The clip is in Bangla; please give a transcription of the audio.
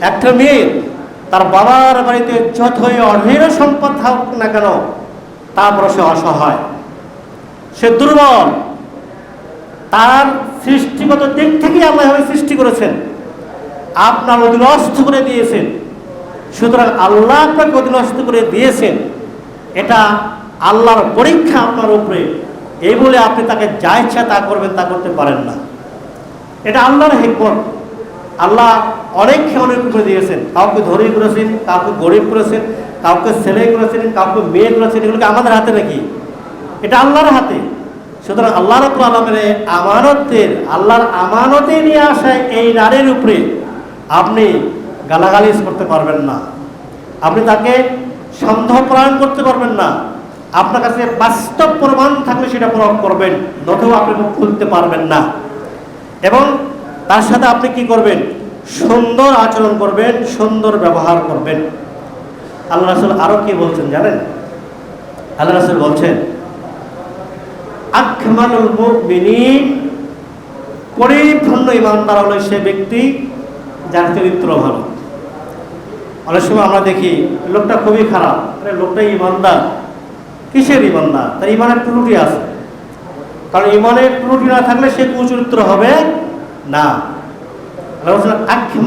একটা মেয়ে তার বাবার বাড়িতে যতই অঢের সম্পদ থাকুক না কেন তারপরে সে অসহায়। সে দুর্বল। তার সৃষ্টিগত দিক থেকেই আল্লাহ সৃষ্টি করেছেন। আপনার অধীনস্থ করে দিয়েছেন। সুতরাং আল্লাহ আপনাকে অধীনস্থ করে দিয়েছেন। এটা আল্লাহর পরীক্ষা আপনার উপরে। এই বলে আপনি তাকে যা ইচ্ছা তা করবেন তা করতে পারেন না। এটা আল্লাহর হেকমত। আল্লাহ অনেককে অনেক করে দিয়েছেন। কাউকে ধনী করেছেন, কাউকে গরিব করেছেন, কাউকে ছেলে করেছেন, কাউকে মেয়ে করেছেন, এগুলোকে আমাদের হাতে নাকি? এটা আল্লাহর হাতে। সুতরাং আল্লাহ রব্বুল আলমের আমানতের, আল্লাহর আমানতে নিয়ে আসা এই নারীর উপরে আপনি গালাগালিজ করতে পারবেন না। আপনি তাকে সন্দেহ প্রদান করতে পারবেন না। আপনার কাছে বাস্তব প্রমাণ থাকলে সেটা প্রয়োগ করবেন নতুন আপনি মুখ খুলতে পারবেন না। এবং তার সাথে আপনি কি করবেন? সুন্দর আচরণ করবেন, সুন্দর ব্যবহার করবেন। আল্লাহ রাসুল আরও কি বলছেন জানেন? আল্লাহ রাসুল বলছেন, আকমালুল মুমিনিন পরিপূর্ণ ইমানদার হলো সে ব্যক্তি যার চরিত্র ভালো। অনেক সময় আমরা দেখি, লোকটা খুবই খারাপ, আরে লোকটা ইমানদার। কিসের ইমানদার? তার ইমানের ত্রুটি আছে। কারণ ইমানের ত্রুটি না থাকলে সে কুচরিত্র হবে না। আল্লাহ বলছেন, আকমাল